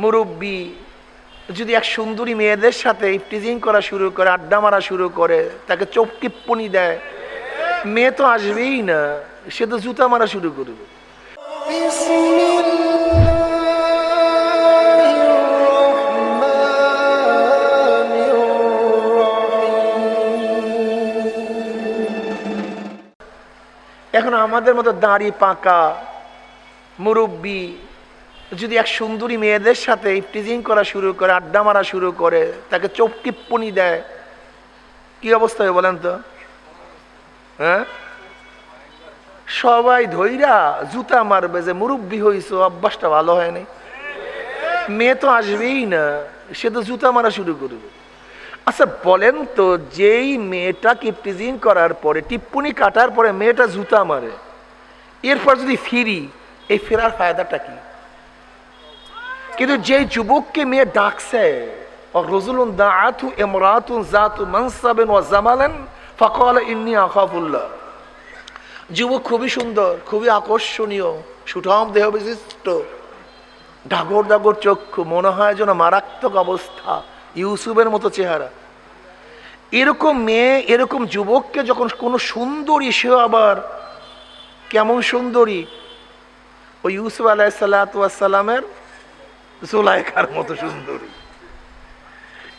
মুরব্বী, যদি এক সুন্দরী মেয়েদের সাথে টিজিং করা শুরু করে, আড্ডা মারা শুরু করে, তাকে চোখ টিপ্পনি দেয়, মেয়ে তো আসবেই না, সে তো জুতা মারা শুরু করবে। এখন আমাদের মতো দাড়ি পাকা মুরব্বী যদি এক সুন্দরী মেয়েদের সাথে টিজিং করা শুরু করে, আড্ডা মারা শুরু করে, তাকে চোখ টিপ্পনি দেয়, কি অবস্থা হবে বলেন তো? হ্যাঁ? সবাই ধইরা জুতা মারবে যে মুরব্বী হইছো, অভ্যাসটা ভালো হয়নি। মেয়ে তো আসবেই না, সে তো জুতা মারা শুরু করবে। আচ্ছা বলেন তো, যেই মেয়েটা কিপটিজিং করার পরে, টিপ্পনি কাটার পরে মেয়েটা জুতা মারে, এরপর যদি ফিরি, এই ফেরার ফায়দাটা কি? কিন্তু যেই যুবককে মেয়ে ডাকছে রজুলুন জাতু মানসাবেন ও জামালেন ফকল ইন্নি আখাফুল্লাহ। যুবক খুবই সুন্দর, খুবই আকর্ষণীয়, সুঠাম দেহ বিশিষ্ট। ডাগর ডাগর চক্ষু, মনে হয় যেন মারাত্মক অবস্থা, ইউসুফের মতো চেহারা। এরকম মেয়ে, এরকম যুবককে যখন কোনো সুন্দরী সেও আবার কেমন সুন্দরী? ওই ইউসুফ আলাইসাল্লামের জোলাইকার মতো সুন্দরী।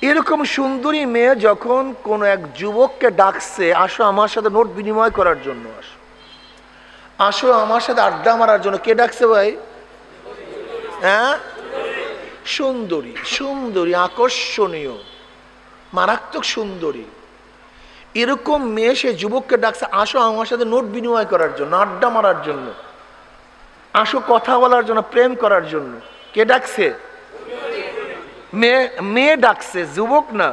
এরকম সুন্দরী মেয়ে যখন কোনো এক যুবককে ডাকছে, আসো আমার সাথে নোট বিনিময় করার জন্য আসো। আসো আমার সাথে আড্ডা মারার জন্য। কে ডাকছে ভাই? হ্যাঁ? সুন্দরী সুন্দরী, আকর্ষণীয়, মারাত্মক সুন্দরী। এরকম মেয়ে সে যুবককে ডাকছে, আসো আমার সাথে নোট বিনিময় করার জন্য, আড্ডা মারার জন্য, আসো কথা বলার জন্য, প্রেম করার জন্য। কে ডাকছে? মেয়ে মেয়ে ডাকছে, যুবক না।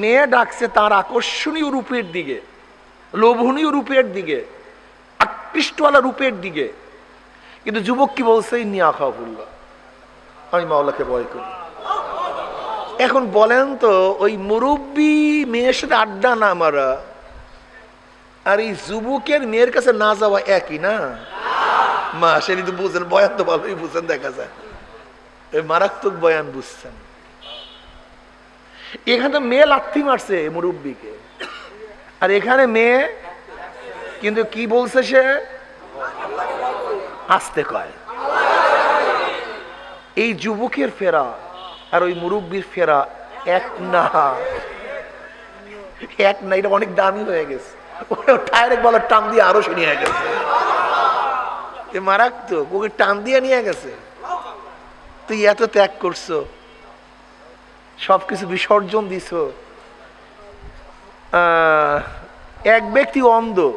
মেয়ে ডাকছে তার আকর্ষণীয় রূপের দিকে, লোভনীয় রূপের দিকে আকৃষ্টওয়ালা রূপের দিকে। কিন্তু যুবক কি বলছে? নিয়া খাওয়াফুল্লাহ আমি মাওলাকে ভয় করি। এখন বলেন তো, ওই মুরব্বী মেয়ের সাথে আড্ডা না মারা, আর এই যুবকের মেয়ের কাছে না যাওয়া একই না? মা, সে তো বুঝছেন বয়ান তো ভালোই দেখা যায়। মারাত্মক বয়ান বুঝছেন। এখানে মেয়ে মারছে মুরব্বীকে। আর এখানে মেয়ে কিন্তু কি বলছে সে? আসতে কয়। এই যুবকের ফেরা আর ওই মুরব্বীর ফেরা এক না। এক না, এটা অনেক দামি হয়ে গেছে। ডাইরেক্ট বলার টান দিয়ে আরও শুনিয়ে গেছে। এ মারাত্মক ওকে টান দিয়ে নিয়ে গেছে। তুই এত ত্যাগ করছ সবকিছু বিসর্জন দিছ। আহ, এক ব্যক্তি অন্ধ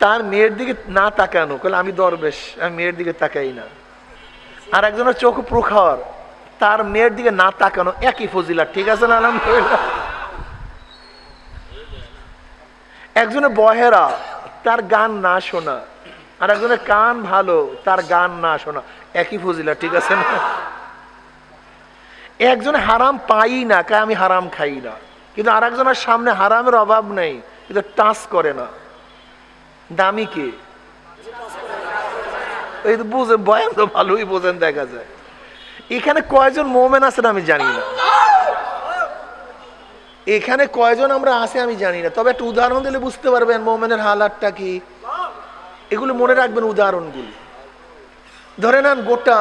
তার মেয়ের দিকে না তাকানো কলে আমি দরবেশ আমি মেয়ের দিকে তাকাই না। আর একজনের চোখ প্রখর তার মেয়ের দিকে না তাকানো একই ফজিলা ঠিক আছে না একজনের বহেরা তার গান না শোনা আর একজনের কান ভালো, তার গান না শোনা। একই ফজিলা, ঠিক আছে না? একজন হারাম পাই না কে আমি হারাম খাই না। কিন্তু আর একজনের সামনে হারামের অভাব নেই, কিন্তু টাচ করে না। দামি কে? এই তো বুঝেন বয়ান তো ভালোই বোঝেন, দেখা যায়। এখানে কয়জন মোমেন আছেন আমি জানি না। এখানে কয়জন আমরা আছে আমি জানি না। তবে একটা উদাহরণ দিলে বুঝতে পারবেন মোমেনের হালাতটা কি। এগুলো মনে রাখবেন উদাহরণগুলি। ধরে নেন গোটা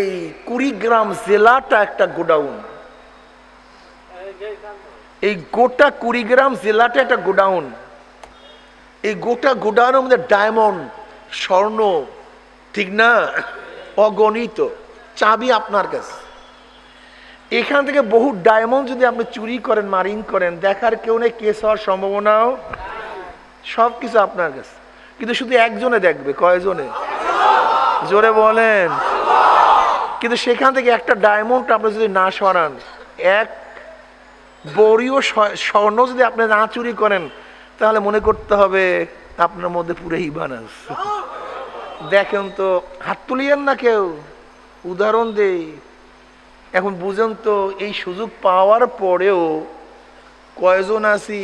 এই কুড়িগ্রাম জেলাটা একটা গোডাউন। এই গোটা কুড়িগ্রাম জেলাটা একটা গোডাউন। এই গোটা গোডাউনের মধ্যে ডায়মন্ড, স্বর্ণ, ঠিক না? অগণিত চাবি আপনার কাছে। এখান থেকে বহু ডায়মন্ড যদি আপনি চুরি করেন মারিং করেন, দেখার কেউ নেই, কেস হওয়ার সম্ভাবনাও সব কিছু আপনার কাছে। কিন্তু শুধু একজনে দেখবে, কয়জনে? জোরে বলেন। কিন্তু সেখান থেকে একটা ডায়মন্ড আপনি যদি না সরান, এক বড়িও স্বর্ণ যদি আপনি না চুরি করেন, তাহলে মনে করতে হবে আপনার মধ্যে পুরো ইবান দেখেন তো, হাত তুলিয়েন না কেউ। উদাহরণ দেই। এখন বুঝেন তো, এই সুযোগ পাওয়ার পরেও কয়জন আছি?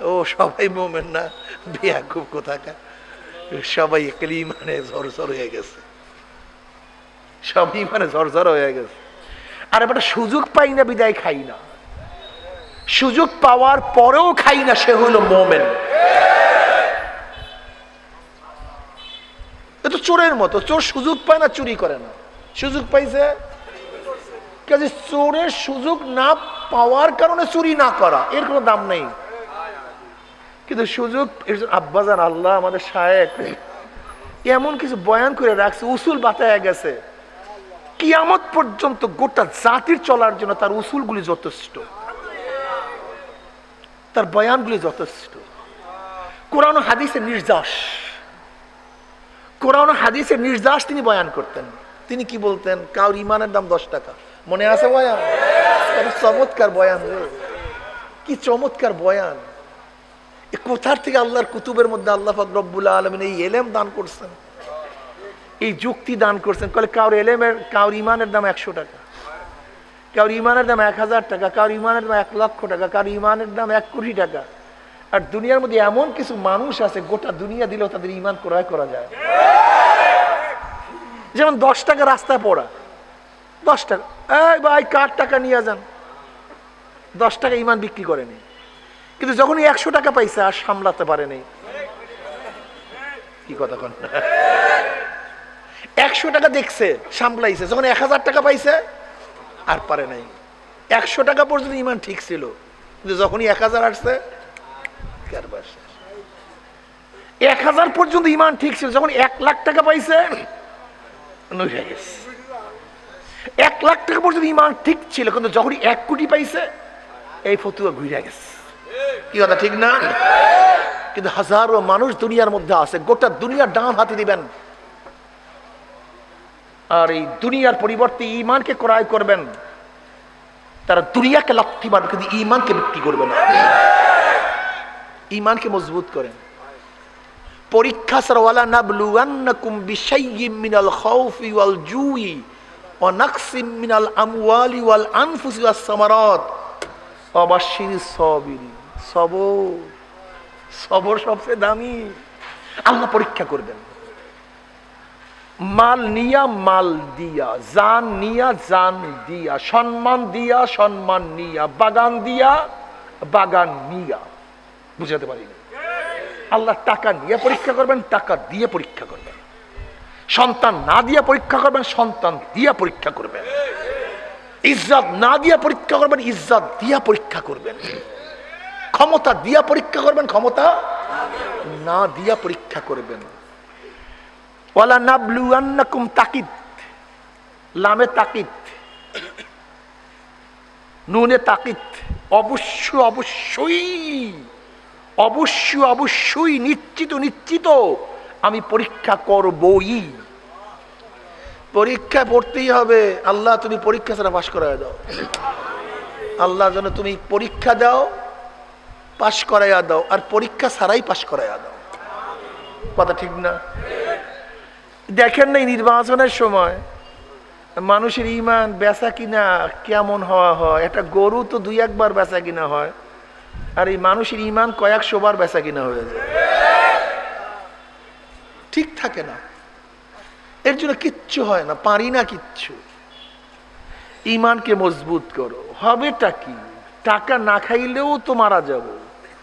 ও, সবাই মোমেন না। বিয়া খুব কোথাকার। সবাই একলি মানে ঝরঝর হয়ে গেছে। সব ইমানে ঝরঝর হয়ে গেছে। আর এবার সুযোগ পাই না, বিদায় খাই না। সুযোগ পাওয়ার পরেও খাই না, সে হলো মোমেন। এ তো চোরের মতো। চোর সুযোগ পায় না, চুরি করে না। সুযোগ পাইছে? কাজে চোরের সুযোগ না পাওয়ার কারণে চুরি না করা। এর কোনো দাম নেই। কিন্তু সুযোগ আব্বাজান আল্লাহ আমাদের শায়েক। এমন কিছু বয়ান করে রাখছে, উসুল বাতায় গেছে। কিয়ামত পর্যন্ত গোটা জাতির চলার জন্য তার উসুলগুলি যথেষ্ট। তার বয়ানগুলি যথেষ্ট। কোরআন হাদিসের নির্যাস। কোরআন হাদিসের নির্যাস তিনি বয়ান করতেন। তিনি কি বলতেন? কাউর ইমানের দাম দশ টাকা? মনে আছে বয়ান? চমৎকার বয়ান কি চমৎকার বয়ান। কোথার থেকে আল্লাহর কুতুবের মধ্যে আল্লাহ পাক রব্বুল আলমিন এই এলেম দান করছেন? এই যুক্তি দান করছেন। কলে কাউর এলেমের কাউর ইমানের দাম একশো টাকা। কাউর ইমানের দাম এক হাজার টাকা কাউর ইমানের দাম এক লক্ষ টাকা কাউর ইমানের দাম এক কোটি টাকা। আর দুনিয়ার মধ্যে এমন কিছু মানুষ আছে, গোটা দুনিয়া দিলেও তাদের ইমান ক্রয় করা যায়। যেমন দশ টাকা রাস্তায় পড়া। দশ টাকা। এই ভাই, কার টাকা নিয়ে যান? দশ টাকা ইমান বিক্রি করেনি। কিন্তু যখনই একশো টাকা পাইছে, আর সামলাতে পারেনি। কি কথা কন? একশো টাকা দেখছে, সামলাইছে। যখন এক হাজার টাকা পাইছে, আর পারে নাই। একশো টাকা পর্যন্ত ইমান ঠিক ছিল। কিন্তু যখনই এক হাজার আসছে এক হাজার পর্যন্ত ইমান ঠিক ছিল। যখন এক লাখ টাকা পাইছে। এক লাখ টাকা পর্যন্ত ইমান ঠিক ছিল, কিন্তু যখনই এক কোটি পাইছে, এই ফতুয়া ঘুরে গেছে। কি কথা, ঠিক না? কিন্তু হাজারো মানুষ দুনিয়ার মধ্যে আছে, গোটা দুনিয়ার ডান হাতে দিবেন। আর এই দুনিয়ার পরিবর্তে ইমানকে ক্রয় করবেন। তারা দুনিয়াকে লাথি মারবে, কিন্তু ইমানকে বিক্রি করবে না। ইমানকে মজবুত করেন। পরীক্ষা সবর সবর সবচেয়ে দামি। আল্লাহ পরীক্ষা করবেন। মাল নিয়া, মাল দিয়া, জান নিয়া, জান দিয়া, সম্মান দিয়া, সম্মান নিয়া, বাগান দিয়া, বাগান নিয়া। বুঝাতে পারি আল্লাহ টাকা নিয়ে পরীক্ষা করবেন, টাকা দিয়ে পরীক্ষা করবেন। সন্তান না দিয়ে পরীক্ষা করবেন, সন্তান দিয়া পরীক্ষা করবেন। ইজ্জত না দিয়া পরীক্ষা করবেন, ইজ্জত দিয়া পরীক্ষা করবেন। ক্ষমতা দিয়া পরীক্ষা করবেন, ক্ষমতা না দিয়া পরীক্ষা করবেন। ওয়ালা নাবলুয়ান্নাকুম তাকিদ, লামে তাকিদ, নুনে তাকিদ, অবশ্য অবশ্যই অবশ্য অবশ্যই নিশ্চিত নিশ্চিত আমি পরীক্ষা করবই। পরীক্ষা পড়তেই হবে। আল্লাহ তুমি পরীক্ষা ছাড়া পাশ করাই দাও। আল্লাহ যেন তুমি পরীক্ষা দাও পাশ করাইয়া দাও, আর পরীক্ষা ছাড়াই পাশ করাইয়া দাও। কথা ঠিক না? দেখেন নাই নির্বাচনের সময় মানুষের ইমান বেচা কিনা কেমন হওয়া হয়? একটা গরু তো দুই একবার বেচা কিনা হয়, আর এই মানুষের ইমান কয়েকশো বার বেচা কিনা হয়ে যায়। ঠিক থাকে না। এর জন্য কিচ্ছু হয় না, পারি না কিচ্ছু। ইমানকে মজবুত করো। হবেটা কি? টাকা না খাইলেও তো মারা যাব।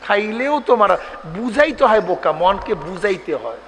খাইলেও তোমার বুঝাইতে হয় বোকা মনকে বুঝাইতে হয়।